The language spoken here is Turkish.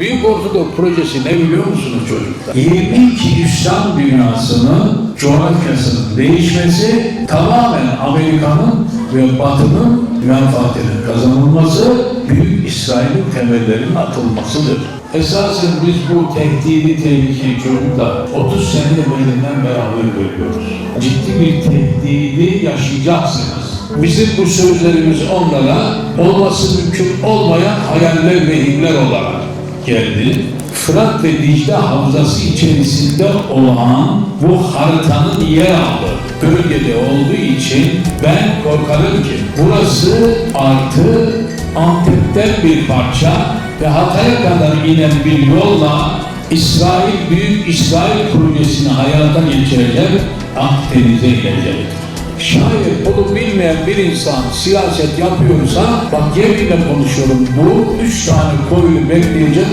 Büyük Ortadoğu projesi ne biliyor musunuz çocuklar? 22 İslam dünyasının coğrafyasının değişmesi tamamen Amerika'nın ve Batı'nın menfaatinin kazanılması, Büyük İsrail'in temellerinin atılmasıdır. Esasen biz bu tehdidi tehlikeli çocuklar 30 sene evvelinden beraber görüyoruz. Ciddi bir tehdidi yaşayacaksınız. Bizim bu sözlerimiz onlara olması mümkün olmayan hayaller ve himler olarak geldi. Fırat ve Dicle Havzası içerisinde olan bu haritanın yer aldığı bölgede olduğu için ben korkarım ki burası artı Antep'ten bir parça ve Hatay'a kadar inen bir yolla İsrail Büyük İsrail projesini hayata geçirecek Akdeniz'e inecek. Şayet bunu bilmeyen bir insan siyaset yapıyorsa, bak yeminle konuşuyorum, bu üç tane koyunu bekleyecek